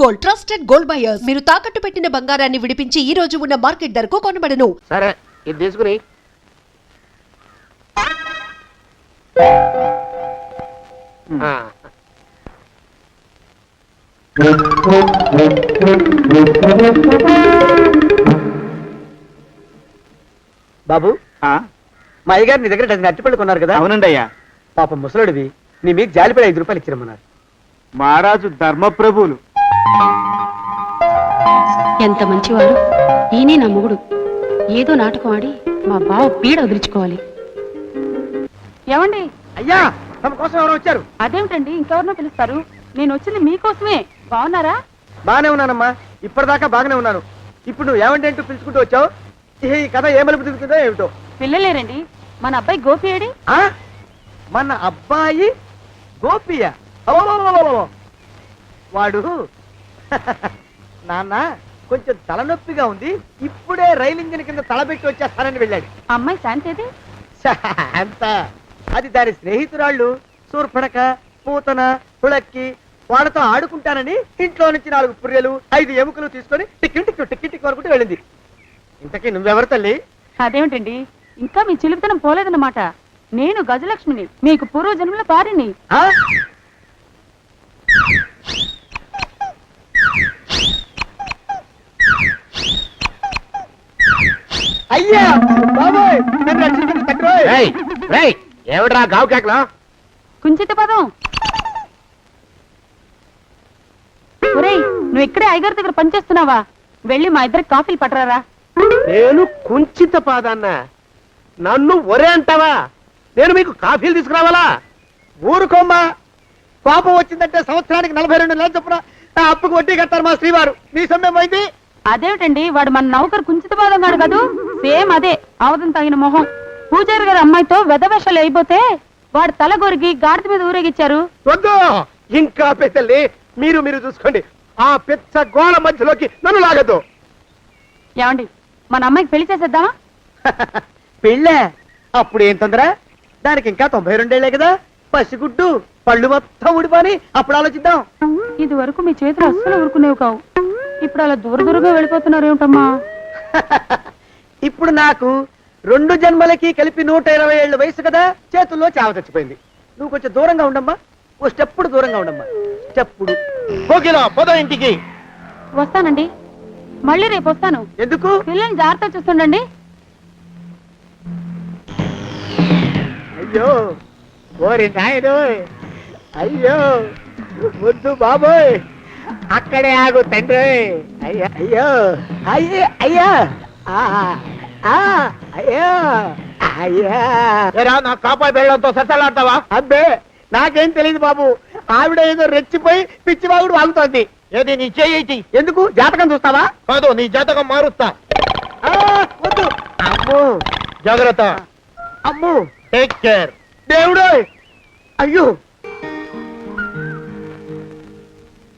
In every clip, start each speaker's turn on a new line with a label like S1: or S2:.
S1: Gold trusted gold buyers మీరు తాకట్టు పెట్టిన బంగారాన్ని విడిపించి ఈ రోజు ఉన్న మార్కెట్ ధరకు కొనబడను.
S2: సరే ఇది తీసుకుని. ఆ,
S3: బాబు
S4: ఆ,
S3: మా అయ్యగారు నీ దగ్గర డజన్ అరటిపళ్ళు కొన్నారు కదా.
S4: అవునండి అయ్యా.
S3: పాపం ముసలుడివి నీ మీకు జాలిపడి ఐదు రూపాయలు ఇచ్చిరమ్మన్నారు.
S4: మహారాజు ధర్మప్రభువులు
S5: ఎంత మంచివాడు? ఈయనే నా మొగుడు. ఏదో నాటకం ఆడి మా బావ పీడ వదిలించుకోవాలి.
S6: ఏమండి?
S3: అయ్యా తమ కోసం ఎవరు వచ్చారు?
S6: అదేమిటండి? ఇంకెవరినో పిలుస్తారు? నేను వచ్చింది మీకోసమే. బాగున్నారా?
S3: బాగానే ఉన్నానమ్మా. ఇప్పటిదాకా బాగానే ఉన్నాను. ఇప్పుడు నువ్వు ఏమంటే అంటూ పిలుచుకుంటూ వచ్చావు? ఈ కథ ఏ మలుపు తిరుగుతుందో ఏమిటో?
S6: పిల్లలేరండి. మన అబ్బాయి గోపి ఏడి?
S3: ఆ? మన అబ్బాయి గోపియ. వాడు నాన్న కొంచెం తలనొప్పిగా ఉంది. ఇప్పుడే రైలు ఇంజిన్ కింద తలబెట్టి వచ్చేస్తానని వెళ్ళాడు.
S6: అమ్మాయి శాంతి
S3: అంత. అది దాని స్నేహితురాళ్ళు. సూర్పడక పూతన పుళక్కి వాళ్ళతో ఆడుకుంటానని ఇంట్లో నుంచి నాలుగు పుర్రెలు ఐదు ఎముకలు తీసుకొని టిక్కి టిక్కి టిక్కి టిక్కి వరకు వెళ్ళింది. ఇంతకీ నువ్వెవరు తల్లి?
S6: అదేమిటండి? ఇంకా మీ చిలుపుతనం పోలేదన్నమాట. నేను గజలక్ష్మిని మీకు పూర్వ జన్మల పారిని
S3: అయ్యా! బాబోయ్! నన్ను రక్షించండి తండ్రోయ్.
S2: రేయ్, రేయ్, ఏమిట్రా గావు కేకలో?
S6: కుంచిత పదం. ఒరేయ్ నువ్వు ఇక్కడే ఐగారి దగ్గర పనిచేస్తున్నావా? వెళ్ళి మా ఇద్దరికి కాఫీలు పట్టరారా?
S2: నేను కుంచిత పాదాన్న. నన్ను ఒరే అంటావా? నేను మీకు కాఫీలు తీసుకురావాలా?
S3: ఊరుకోమ్మా. కోపం వచ్చిందంటే సంవత్సరానికి నలభై రెండు నెలలు చొప్పున నా అప్పుకు వడ్డీ కట్టారు మా శ్రీవారు నీ సొమ్మే పోయింది?
S6: అదేమిటండి వాడు మన నౌకరు కుంచిత పాదం గాడు కదూ? సేమ్ అదే అవతం తగిన మొహం. పూజారి గారి అమ్మాయితో వెధవేషాలు అయిపోతే వాడు తల గొరిగి గాడిద మీద ఊరేగిచ్చారు.
S2: వద్దు! ఇంకా పెద్దల్ని మీరు మీరు చూసుకోండి. ఆ పెద్ద గోళ మధ్యలోకి నన్ను లాగద్దు.
S6: ఏమండి మన అమ్మాయికి పెళ్ళి చేసేద్దామా?
S3: పెళ్ళే? అప్పుడు ఏం తొందర? దానికి ఇంకా తొంభై రెండేళ్ళే కదా. పసిగుడ్డు పళ్ళు మొత్తం ఊడిపోని అప్పుడు ఆలోచిద్దాం.
S6: ఇది వరకు మీ చేతులు అస్సలు ఊరుకునేవి కావు. ఇప్పుడు అలా దూర దూరంగా వెళ్ళిపోతున్నారు ఏమిటమ్మా?
S3: ఇప్పుడు నాకు రెండు జన్మలకి కలిపి నూట ఇరవై ఏళ్ళ వయసు కదా చేతుల్లో చావ చచ్చిపోయింది. నువ్వు కొంచెం దూరంగా ఉండమ్మా. ఓ స్టెప్పుడు దూరంగా ఉండమ్మా. స్టెప్పుడు.
S2: కోకిల పద ఇంటికి.
S6: వస్తానండి. మళ్ళీ రేపు వస్తాను.
S3: ఎందుకు?
S6: పిల్లల్ని జాగ్రత్త చూస్తుండండి.
S3: అయ్యో ఓరి నాయుడు అయ్యో ముద్దు బాబోయ్. అక్కడే ఆగు తండ్రి. అయ్యో అయ్యో. అయ్యో అయ్యా. అయ్యో అయ్యా.
S2: ఏరా నా కాపాయి బెళ్ళంతో సత్తలాడతావా
S3: అబ్బే నాకేం తెలియదు బాబు. ఆవిడ ఏదో రెచ్చిపోయి పిచ్చి బాగుడు వాగుతోంది.
S2: ఏది నీ చేయి
S3: ఎందుకు? జాతకం చూస్తావా?
S2: కాదు నీ జాతకం మారుస్తా.
S3: ఆ, వద్దు. అమ్మో
S2: జాగ్రత్త.
S3: అమ్మో.
S2: టేక్ కేర్
S3: దేవుడు! అయ్యో.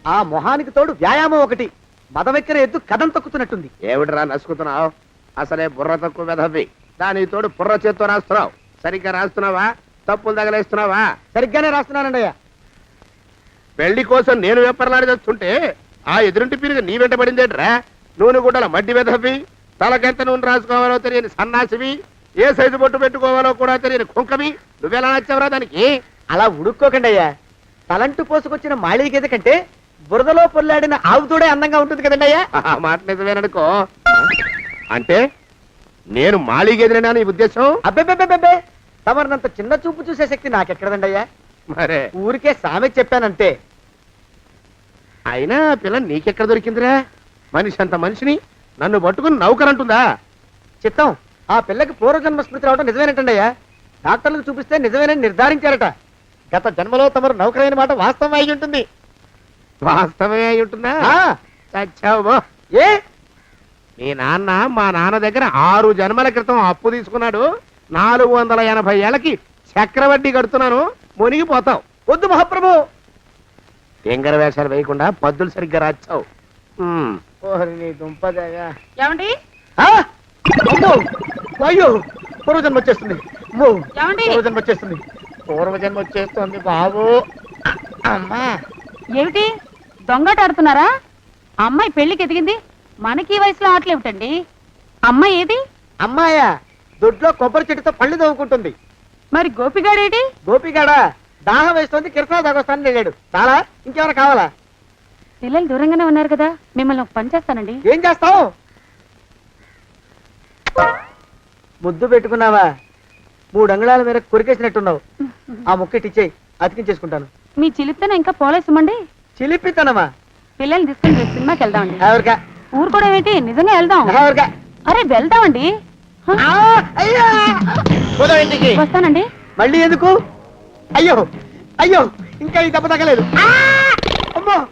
S3: ఆ మొహానికి తోడు వ్యాయామం ఒకటి. మదవెక్కిన ఎద్దు కథం తొక్కుతున్నట్టుంది.
S2: ఏమిటిరా నసుకుతున్నావు? అసలే బుర్ర తక్కువ వెధవి దాని తోడు బుర్ర చేత్తో రాస్తున్నావు. సరిగ్గా రాస్తున్నావా? తప్పులు తగలేస్తున్నావా?
S3: సరిగ్గానే రాస్తున్నానండి అయ్యా
S2: పెళ్ళి కోసం నేను వెప్పర్లాడి తెస్తుంటే ఆ ఎదురింటి పీరుగా నీ వెంట పడిందేట్రా? నూనె గుడ్డల మడ్డి వెధవి తలకెంత నూనె రాసుకోవాలో తెలియని సన్నాసివి ఏ సైజు బొట్టు పెట్టుకోవాలో కూడా తెలియని కుంకమి నువ్వెలా నచ్చావురా దానికి?
S3: అలా ఉడుక్కోకండి అయ్యా తలంటు పోసుకొచ్చిన మాళీ గేదె కంటే బురదలో పొల్లాడిన ఆవు తోడే అందంగా ఉంటుంది కదండి అయ్యా?
S2: ఆ మాట నిజమేననుకో. అంటే నేను మాళీగెదిరినా నీ ఉద్దేశం?
S3: అబ్బెబ్బెబ్బెబ్బే! తమరినంత చిన్న చూపు చూసే శక్తి నాకెక్కడదండి అయ్యా?
S2: మరే.
S3: ఊరికే సామె చెప్పానంతే.
S2: అయినా ఆ పిల్ల నీకెక్కడ దొరికిందిరా? మనిషి అంత మనిషిని నన్ను పట్టుకుని నౌకరంటుందా?
S3: చిత్తం ఆ పిల్లకి పూర్వజన్మ స్మృతి రావడం నిజమేనటండి అయ్యా. డాక్టర్లకు చూపిస్తే నిజమేనని నిర్ధారించారట. గత జన్మలో తమరు నౌకరైన మాట వాస్తవం అయి ఉంటుంది.
S2: వాస్తవమే అయి ఉంటుందా
S3: ఆ,
S2: చచ్చావు.
S3: ఏ?
S2: మీ నాన్న మా నాన్న దగ్గర ఆరు జన్మల క్రితం అప్పు తీసుకున్నాడు. నాలుగు వందల ఎనభై ఏళ్ళకి చక్రవడ్డీ కడుతున్నాను. మునిగిపోతావు.
S3: వద్దు మహాప్రభు.
S2: ఎంగర వేషాలు వేయకుండా పద్దులు సరిగ్గా రాచావు.
S3: ఓహరి నీ దుంపదేగా.
S6: ఏమండి?
S3: ఆ! అమ్మో! అయ్యో! పూర్వజన్మ వచ్చేస్తుంది. అమ్మో!
S6: ఏమండి?
S3: పూర్వజన్మ వచ్చేస్తుంది. పూర్వజన్మ వచ్చేస్తుంది బాబు. అమ్మా!
S6: ఏమిటి? దొంగట ఆడుతున్నారా అమ్మాయి పెళ్ళికి ఎదిగింది? మనకి ఈ వయసులో ఆటలేమిటండి అమ్మాయి ఏది?
S3: అమ్మాయ? దొడ్లో కొబ్బరి చెట్టుతో పళ్ళు తవ్వుకుంటుంది
S6: మరి గోపిగాడేటి?
S3: గోపిగాడ? దాహం వేస్తుంది కిరసా దాగొస్తాను వెళ్ళాడు. చాలా? ఇంకేమైనా కావాలా?
S6: పిల్లలు దూరంగానే ఉన్నారు కదా మిమ్మల్ని ఒక పని చేస్తానండి.
S3: ఏం చేస్తావు? ముద్దు పెట్టుకున్నావా? మూడు అంగుళాల మేర కొరికేసినట్టున్నావు. ఆ ముక్క ఇచ్చేయి అతికించేసుకుంటాను.
S6: మీ చిలిపితేనే ఇంకా పోలేసమండి?
S3: చిలిపితనమా?
S6: పిల్లల్ని తీసుకుని రేపు సినిమాకి వెళ్దామండి.
S3: ఎవరికా?
S6: ఊరు కూడా ఏంటి నిజంగా వెళ్దాం.
S3: ఎవరికా?
S6: అరే వెళ్దామండి. హ,
S3: ఆ, అయ్యా! పోదాం ఇంటికి.
S6: వస్తానండి.
S3: మళ్ళీ ఎందుకు? అయ్యో! అయ్యో! ఇంకా ఈ దెబ్బ తగ్గలేదు. ఆ! అమ్మో!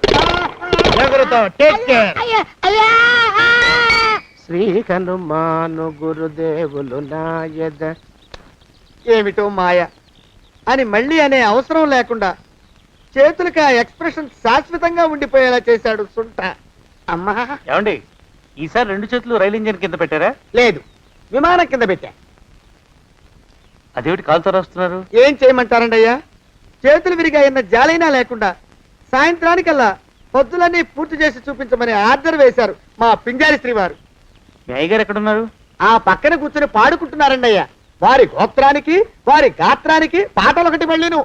S2: శ్రీ హనుమాను గురుదేవులు నాయద.
S3: ఏమిటో మాయ. అని మళ్ళీ అనే అవసరం లేకుండా చేతులకి ఆ ఎక్స్ప్రెషన్ శాశ్వతంగా ఉండిపోయేలా చేశాడు సుంట. అమ్మా.
S4: ఏమండి ఈసారి రెండు చేతులు రైలు ఇంజిన్ కింద పెట్టారా?
S3: లేదు విమానం కింద పెట్టా.
S4: అదేమిటి కాలుతో రాస్తున్నారు
S3: ఏం చేయమంటారండి అయ్యా? చేతులు విరిగాయన్న జాలైనా లేకుండా సాయంత్రానికల్లా పొద్దులన్నీ పూర్తి చేసి చూపించమని ఆర్డర్ వేశారు మా పింజారి శ్రీ వారు
S4: అయ్యగారు ఎక్కడున్నారు?
S3: ఆ పక్కన కూర్చొని పాడుకుంటున్నారండి అయ్యా. వారి గోత్రానికి వారి గాత్రానికి పాటలు ఒకటి మళ్ళీను.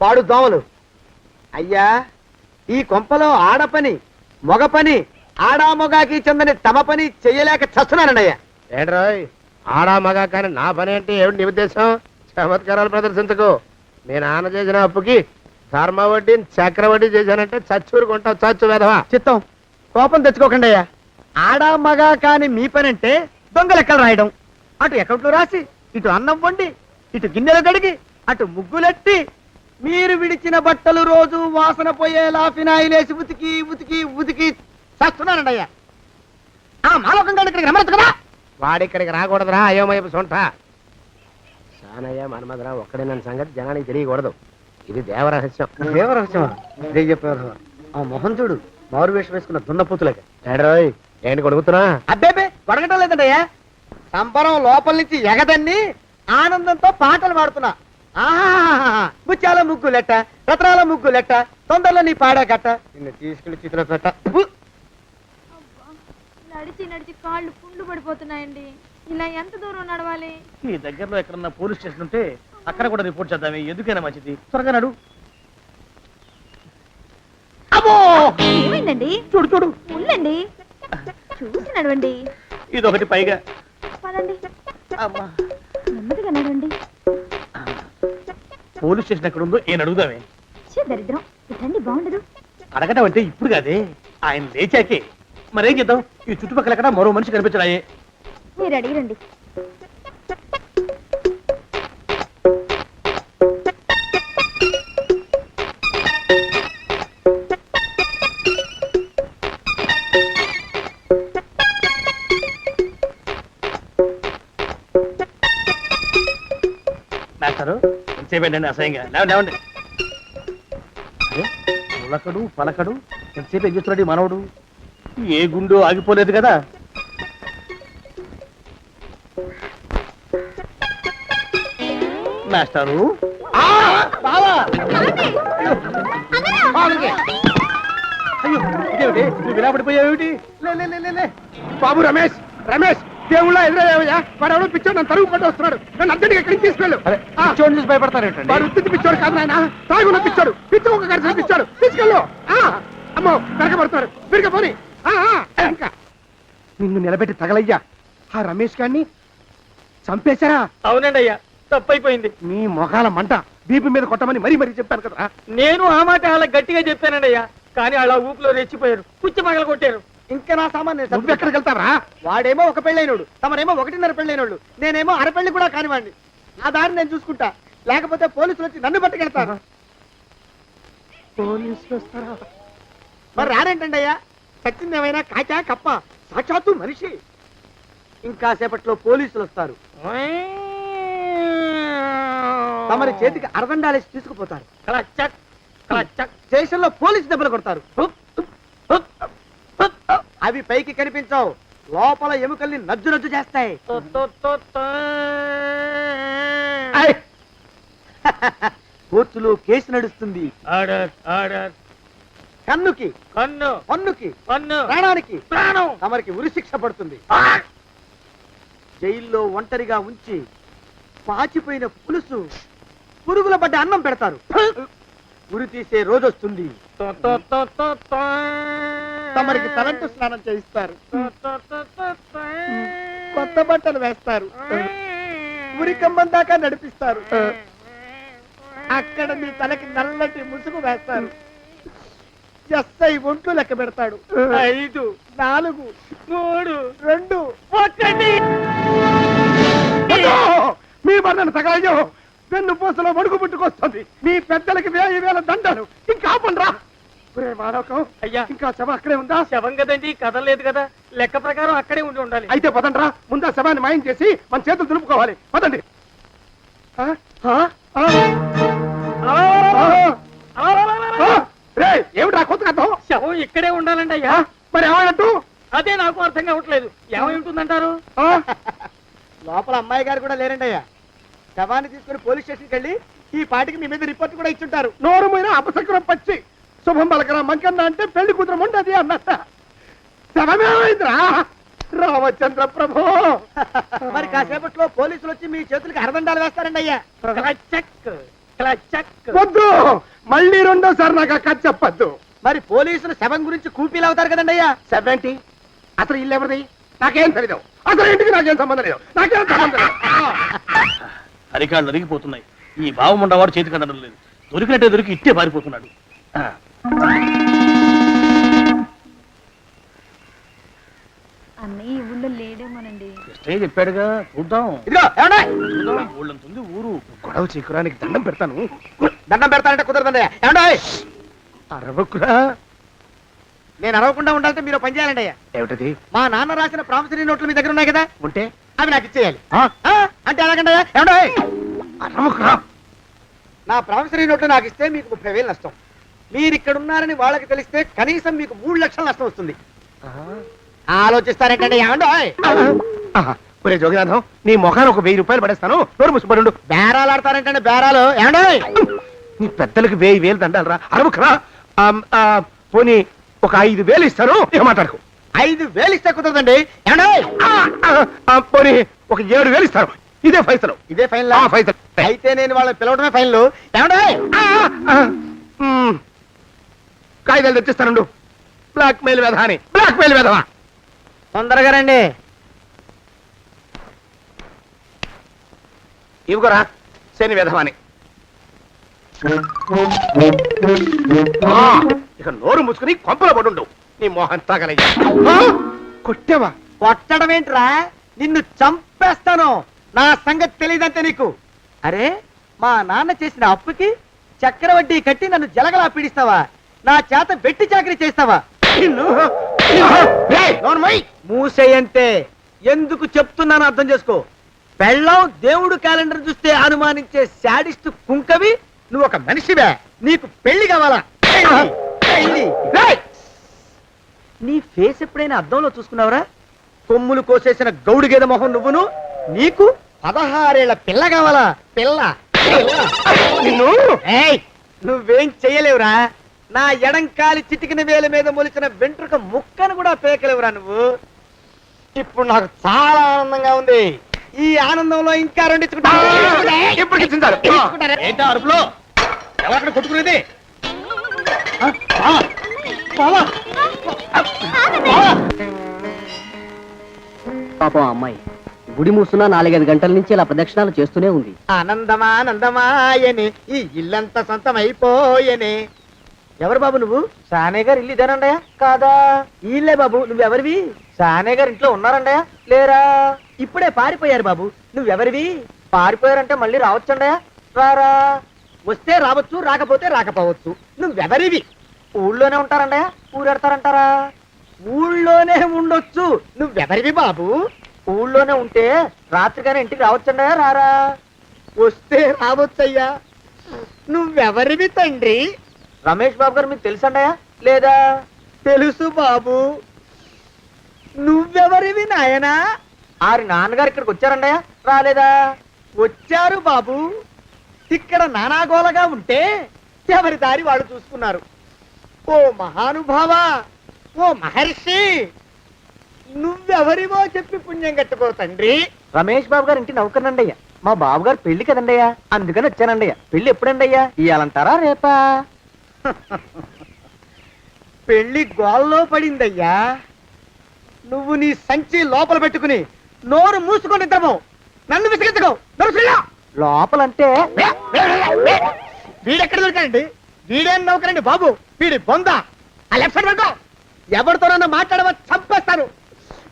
S3: పాడు దోమలు. అయ్యా ఈ కొంపలో ఆడ పని మగ పని ఆడా మొగాకి చెందని తమ పని చెయ్యలేక చస్తున్నానండి అయ్యా
S2: ఏంట్రోయ్ ఆడా మగా కానీ నా పని ఏంటి ఏమిటి నీ ఉద్దేశం? చమత్కారాలు ప్రదర్శించకు. మీ నాన్న చేసిన అప్పుకి ధర్మ వడ్డీని చక్రవడ్డీ చేశానంటే చచ్చూరుకుంటావు చచ్చు వేధవా?
S3: చిత్తం. కోపం తెచ్చుకోకండి అయ్యా. ఆడా మగా కాని మీ పని అంటే దొంగ లెక్కలు రాయడం. అటు అకౌంట్లో రాసి ఇటు అన్నం వండి ఇటు గిన్నెలు కడిగి అటు ముగ్గులెట్టి మీరు విడిచిన బట్టలు రోజు వాసన పోయేలా ఫినాయిలేసి ఉతికి ఉతికి ఉతికి చేస్తున్నానండి అయ్యా. ఆ మాలోకం గడి ఇక్కడికి రమ్మనొచ్చు కదా?
S2: వాడిక్కడికి రాకూడదురా అయోమయపు సొంట. సానయ్య మన్మధరా ఒక్కడే నన్ను సంగతి జనానికి తెలియకూడదు. ఇది దేవరహస్యం.
S3: దేవరహస్యమా? ఇదే చెప్పారు ఆ మొహం చూడు. మారు వేషం వేసుకున్న దున్నపోతులకి.
S2: ఏంట్రోయ్ ఏంటి కొడుకుతున్నా?
S3: అబ్బేబే కొడగటం సంబరం లోపల నుంచి ఎగదన్ని ఆనందంతో పాటలు పాడుతున్నా. ముత్యాల ముగ్గు లెట్ట రత్నాల ముగ్గు లెట్ట తొందరలో నీ పాడా కట్ట నిన్ను తీసుకెళ్ళి చిత్ర పెట్ట!
S7: నడిచి నడిచి కాళ్ళు పుండ్లు పడిపోతున్నాయండి. ఇలా ఎంత దూరం నడవాలి?
S4: ఈ దగ్గరలో ఎక్కడన్నా పోలీస్ స్టేషన్ ఉంటే అక్కడ కూడా రిపోర్ట్ చేద్దామే. ఎందుకైనా మంచిది. త్వరగా నడు.
S3: అమ్మో
S7: ఏమైందండి?
S3: చూడు చూడు.
S7: ఉండండి చూసి నడవండి.
S4: ఇదొకటి పైగా.
S7: పదండి.
S4: అమ్మా.
S7: నెమ్మదిగా నడవండి.
S4: పోలీస్ స్టేషన్ ఎక్కడ ఉందో ఏం అడుగుదామే
S7: దరిద్రం. బాగుండదు.
S4: అడగటం అంటే ఇప్పుడు కాదే. ఆయన లేచాకే. మరేం చేద్దాం? ఈ చుట్టుపక్కల ఎక్కడ మరో మనిషి కనిపించడాయే.
S7: మీరు అడిగిరండి.
S4: మాస్టారు ఎంతసేపేంటండి అసహ్యంగా? లేవండి లేవండి. అరే పులకడు పలకడు ఎంతసేపు ఏం చేస్తున్నాడు ఈ మనవడు? ఏ గుండు ఆగిపోలేదు కదా. మాస్టారు?
S3: బావా!
S4: అయ్యో! ఇదేమిటి? నువ్వు ఇలా పడిపోయావేమిటి? లే లే, లే లే లే.
S2: బాబు రమేష్! రమేష్! దేవుళ్ళ ఎదురయ్యా వాడు ఎవడో పిచ్చోడు నన్ను తరుగు కొట్టి వస్తున్నాడు. నన్ను అర్జెంట్గా ఎక్కడికి తీసుకెళ్ళు.
S4: చూడండి చూసి భయపడతారేంటండి?
S2: వాడు ఉత్తి పిచ్చోడు కాదు నాయన. తాగున్న పిచ్చోడు. పిచ్చి ఒక గడిచిన పిచ్చోడు. తీసుకెళ్ళు. ఆ, అమ్మో పోని. ఆ, ఆ, ఇంకా. నిన్ను నిలబెట్టి తగలయ్యా. ఆ రమేష్ గారిని చంపేశారా?
S3: అవునండి అయ్యా. తప్పైపోయింది.
S2: మీ మొఖాల మంట బీపీ మీద కొట్టమని మరీ మరీ చెప్పాను కదా.
S3: నేను ఆ మాట అలా గట్టిగా చెప్పానండి అయ్యా. కానీ అలా ఊపిలో రెచ్చిపోయారు. పుచ్చి పగల కొట్టారు ఇంకా నా సామాన్
S2: నువ్వు ఎక్కడికి వెళ్తావరా?
S3: వాడేమో ఒక పెళ్ళైనోడు తమరేమో ఒకటిన్నర పెళ్ళైనోడు నేనేమో అరపెళ్ళి కూడా కానివ్వండి ఆ దారి నేను చూసుకుంటా. లేకపోతే పోలీసులు వచ్చి నన్ను పట్టుకెళ్తారు.
S2: పోలీసులు వస్తారా?
S3: మరి రారేంటండి అయ్యా? సచ్చింది ఏమైనా కాచా కప్ప? సాక్షాత్తు మనిషి. ఇంకా సేపట్లో పోలీసులు వస్తారు. తమరి చేతికి అరదండాలేసి తీసుకుపోతారు. స్టేషన్లో పోలీసు దెబ్బలు కొడతారు. అవి పైకి కనిపించవు. లోపల ఎముకల్ని నజ్జు నజ్జు చేస్తాయి. కోర్టులో కేసు నడుస్తుంది. కన్నుకి.
S4: కన్ను.
S3: పన్నుకి.
S4: కన్ను
S3: ప్రాణానికి.
S4: ప్రాణం.
S3: తమరికి ఉరిశిక్ష పడుతుంది. జైల్లో ఒంటరిగా ఉంచి పాచిపోయిన పులుసు పురుగుల పడ్డ అన్నం పెడతారు. ఉరి తీసే రోజు వస్తుంది తమరికి తలంటు స్నానం చేయిస్తారు. కొత్త బట్టలు వేస్తారు. ఉరి దాకా నడిపిస్తారు. అక్కడ మీ తలకి నల్లటి ముసుగు వేస్తారు. ఎస్ఐ ఒంట్లు లెక్క పెడతాడు. ఐదు నాలుగు మూడు రెండు ఒకటి.
S2: అయ్యో! మీ బండను సగాయం వెన్ను పూసలో మడుగు పుట్టుకొస్తుంది. మీ పెద్దలకి వేయి వేల దండలు. ఇంకా పండ్రా
S4: అయ్యా.
S2: ఇంకా శవ అక్కడే ఉందా?
S4: శవం కదండి కదలేదు కదా. లెక్క ప్రకారం అక్కడే ఉండి ఉండాలి.
S2: అయితే పదండ్రా ముందా శవాన్ని మాయం చేసి మన చేతులు దులుపుకోవాలి. పదండి. ఆ? ఆ? ఆ? ఆ? ఆ? రేయ్, ఏమిట్రా కొత్త కథ
S4: శవం ఇక్కడే ఉండాలండి అయ్యా.
S2: మరి ఏమన్నట్టు
S4: అదే నాకు అర్థం కావట్లేదు. ఏమై ఉంటుందంటారు?
S2: ఆ?
S3: లోపల అమ్మాయి గారు కూడా లేరండి అయ్యా. శవాన్ని తీసుకుని పోలీస్ స్టేషన్కి వెళ్ళి ఈ పాటికి మీ మీద రిపోర్ట్ కూడా ఇచ్చుంటారు.
S2: నోరు మీద అపశకురం పచ్చి. శుభం పలకరా మంకన్న అంటే పెళ్ళి కూతురు ఉండదు అన్నట్ట. శవమేమైందిరా రామచంద్ర ప్రభు.
S3: మరి కాసేపట్లో పోలీసులు వచ్చి మీ చేతులకి అరదండాలు వేస్తారండి అయ్యా.
S4: క్లచక్ క్లచక్.
S2: వద్దు! మళ్ళీ రెండోసారి నాకు కథ చెప్పద్దు.
S3: మరి పోలీసులు శవం గురించి కూపీలు అవుతారు కదండి అయ్యా.
S2: సెవెంటీ అసలు ఇల్లు ఎవరిది? నాకేం తెలీదు. అసలు ఇంటికి నాకేం సంబంధం లేదు. నాకేం సంబంధం లేదు.
S4: అరికాళ్ళు నరిగిపోతున్నాయి ఈ భావం ఉండవాడు చేతికి అందడం లేదు. దొరికినట్టే దొరికి ఇట్టే పారిపోతున్నాడు. ఆ.
S7: అన్నయ్య ఈ ఊళ్ళో లేడేమోనండి.
S4: కృష్ణయ్య చెప్పాడుగా చూద్దాం.
S3: ఇదిగో ఏమండే?
S4: చూద్దాం ఊళ్ళంతుంది ఊరు.
S2: గొడవ చీకురానికి దండం పెడతాను.
S3: దండం పెడతానంటే కుదరదండి. ఏమండే?
S2: అరవకురా
S3: నేను అరవకుండా ఉండాలంటే మీరు పని చేయాలండి అయ్యా.
S2: ఏమిటది?
S3: మా నాన్న రాసిన ప్రామిసరీ నోట్లు మీ దగ్గర ఉన్నాయి కదా?
S2: ఉంటే?
S3: అవి నాకు ఇచ్చేయాలి.
S2: ఆ?
S3: ఆ? అంటే ఎలాగండి ఏమండే?
S2: అరవకురా
S3: నా ప్రామిసరీ నోట్లు నాకు ఇస్తే మీకు ముప్పై వేలు నష్టం. మీరు ఇక్కడ ఉన్నారని వాళ్ళకి తెలిస్తే కనీసం మీకు మూడు లక్షల నష్టం వస్తుంది. ఆలోచిస్తారేంటండి ఏమండో?
S2: ఆహా. ఒరే జోగినాథం నీ ముఖాన్ని ఒక వెయ్యి రూపాయలు పడేస్తాను. నోరు ముసుపడు
S3: బేరాలు ఆడతారేంటండి బేరాలు? ఏమండో?
S2: నీ పెద్దలకు వెయ్యి వేలు దండాలరా. అరవకురా. పోనీ ఒక ఐదు వేలు ఇస్తాను. ఇక మాట్లాడుకో.
S3: ఐదు వేలు ఇస్తే కుదరదండి. ఏమండో?
S2: పోనీ ఒక ఏడు వేలు ఇస్తాను. ఇదే పైసలు
S3: ఇదే ఫైన్
S2: ఆ, పైసలు
S3: అయితే నేను వాళ్ళని పిలవడమే ఫైన్లు. ఏమండో.
S2: కాగితాలు తెచ్చిస్తానుండు. బ్లాక్ మెయిల్ వెధ అని. బ్లాక్ మెయిల్ వెధవా?
S3: తొందరగా రండి.
S2: ఇవిగోరా శని వెధవాని ఆ, ఇక నోరు మూసుకుని కొంపలో పడుండు. నీ మోహన్ తాగలయ్యా. ఆ, కొట్టావా?
S3: కొట్టడం ఏంట్రా? నిన్ను చంపేస్తాను. నా సంగతి తెలియదంటే నీకు. అరే మా నాన్న చేసిన అప్పుకి చక్రవడ్డీ కట్టి నన్ను జలగలా పీడిస్తావా? నా చేత వెట్టి చాకరీ చేస్తావా. మూసేయంటే ఎందుకు చెప్తున్నాను అర్థం చేసుకో. పెళ్ళం దేవుడు క్యాలెండర్ చూస్తే అనుమానించే శాడిస్ట్ కుంకవి నువ్వు ఒక మనిషివే. నీకు పెళ్ళి కావాలా? నీ ఫేస్ ఎప్పుడైనా అద్దంలో చూసుకున్నావురా? కొమ్ములు కోసేసిన గౌడు గేదె మొహం నువ్వును? నీకు పదహారేళ్ళ పిల్ల కావాలా? పిల్ల. నువ్వేం చెయ్యలేవురా? నా ఎడంకాలి చిటికిన వేల మీద మొలిచిన వెంట్రుక ముక్కను కూడా పేకలేవురా నువ్వు. ఇప్పుడు నాకు చాలా ఆనందంగా ఉంది. ఈ ఆనందంలో ఇంకా రెండించుకుంటా
S4: ఏంటా అరుపులో? ఎవరక్కడ కొట్టుకునేది?
S8: పాపం ఆ అమ్మాయి గుడి మూసున్న నాలుగైదు గంటల నుంచి ఇలా ప్రదక్షిణాలు చేస్తూనే ఉంది.
S3: ఆనందమానందమాయని ఈ ఇల్లంతా సొంతమైపోయని. ఎవరు బాబు నువ్వు? సానే గారు ఇల్లు ఇదేనండయా కాదా? ఇల్లే బాబు నువ్వెవరివి? సానే గారు ఇంట్లో ఉన్నారండయా లేరా? ఇప్పుడే పారిపోయారు బాబు. నువ్వెవరివి? పారిపోయారంటే మళ్ళీ రావచ్చండయా రారా? వస్తే రావచ్చు రాకపోతే రాకపోవచ్చు. నువ్వెవరివి? ఊళ్ళోనే ఉంటారండయా ఊరెడతారంటారా? ఊళ్ళోనే ఉండొచ్చు. నువ్వెవరివి బాబు? ఊళ్ళోనే ఉంటే రాత్రిగానే ఇంటికి రావచ్చండయా రారా? వస్తే రావచ్చయ్యా. నువ్వెవరివి తండ్రి? రమేష్ బాబు గారు మీకు తెలుసండయా లేదా? తెలుసు బాబు. నువ్వెవరివి నాయనా? ఆరి నాన్నగారు ఇక్కడికి వచ్చారండయ్య? రాలేదా? వచ్చారు బాబు. ఇక్కడ నానాగోలగా ఉంటే ఎవరి దారి వాళ్ళు చూసుకున్నారు? ఓ మహానుభావ ఓ మహర్షి నువ్వెవరివో చెప్పి పుణ్యం కట్టుకో తండ్రి. రమేష్ బాబు గారు ఇంటి నౌకర్నండయ్య. మా బాబు గారు పెళ్ళి కదండయ్యా. అందుకని వచ్చానండయ్య. పెళ్ళి ఎప్పుడండయ్యా? ఇయ్యాలంటారా రేపా? పెళ్ళి గోల్లో పడిందయ్యా. నువ్వు నీ సంచి లోపల పెట్టుకుని నోరు మూసుకొని నిద్రపో. నన్ను విసిగించుకో. లోపలంటే వీడెక్కడ దొరికాడండి? వీడేం నౌకరండి బాబు? వీడి బొంద. ఆ లెఫ్ట్ సైడ్ పెట్టుకో ఎవరితోనన్నా మాట్లాడవ చంపేస్తారు.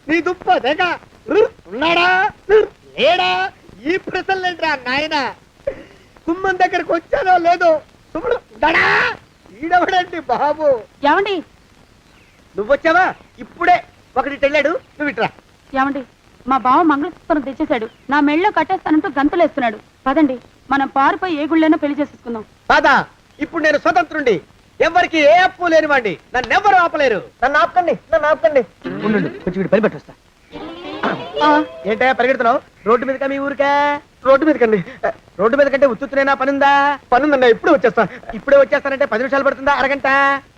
S3: నీ దుప్ప దేగ ఉన్నాడా? లేడా? ఈ ప్రశ్నలేంట్రా నాయన? కుమ్మం దగ్గరకు వచ్చానో లేదో? చూడు ఈడెవడండి బాబు?
S6: ఏమండి?
S3: నువ్వు వచ్చావా ఇప్పుడే ఒకటి వెళ్ళాడు నువ్వు ఇట్రా.
S6: ఏమండి? మా బావ మంగళసూత్రం తెచ్చేశాడు. నా మెళ్ళో కట్టేస్తానంటూ గంతులేస్తున్నాడు. పదండి మనం పారిపోయి ఏ గుళ్ళైనా పెళ్ళి చేసేసుకుందాం.
S3: కాదా ఇప్పుడు నేను స్వతంత్రుండి ఎవరికి ఏ అప్పు లేనివ్వండి నన్ను ఎవరు ఆపలేరు. నన్ను ఆపకండి నన్ను ఆపకండి. ఉండు కొంచెం వీడు పని పెట్టొస్తా ఏంటా పరిగెడుతున్నావు? రోడ్డు మీదకా మీ ఊరికా? రోడ్డు మీదకండి. రోడ్డు మీద కంటే ఉత్తునేనా పనుందా? పనుందన్నా ఇప్పుడు వచ్చేస్తా. ఇప్పుడే వచ్చేస్తానంటే పది నిమిషాలు పడుతుందా? అరగంట?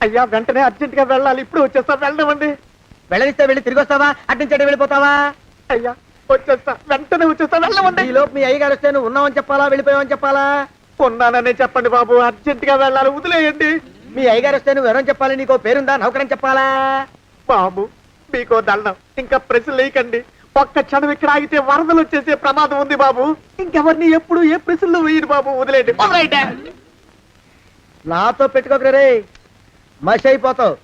S3: అయ్యా వెంటనే అర్జెంట్గా వెళ్ళాలి. ఇప్పుడు వచ్చేస్తా. వెళ్ళమండి. వెళ్ళనిస్తే వెళ్ళి తిరిగి వస్తావా? అడ్డించండి వెళ్ళిపోతావా? అయ్యా వచ్చేస్తా. వెంటనే వచ్చేస్తా. వెళ్ళమండి. ఈ లోపు మీ అయ్యగారు వస్తే నువ్వు ఉన్నావని చెప్పాలా? వెళ్ళిపోయావని చెప్పాలా? ఉన్నాననే చెప్పండి బాబు. అర్జెంట్గా వెళ్ళాలి. వదిలేయండి. మీ అయ్యగారు వస్తే నువ్వు ఎవరని చెప్పాలి? నీకో పేరుందా? నౌకరని చెప్పాలా? బాబు మీకో దండం. ఇంకా ప్రశ్న లేకండి. ఒక్క క్షణం ఇక్కడ ఆగితే వరదలు వచ్చేసే ప్రమాదం ఉంది బాబు. ఇంకెవరిని ఎప్పుడు ఏ ప్రశ్నలు వేయరు బాబు వదిలేయండి. నాతో పెట్టుకోకరే మసి అయిపోతావు.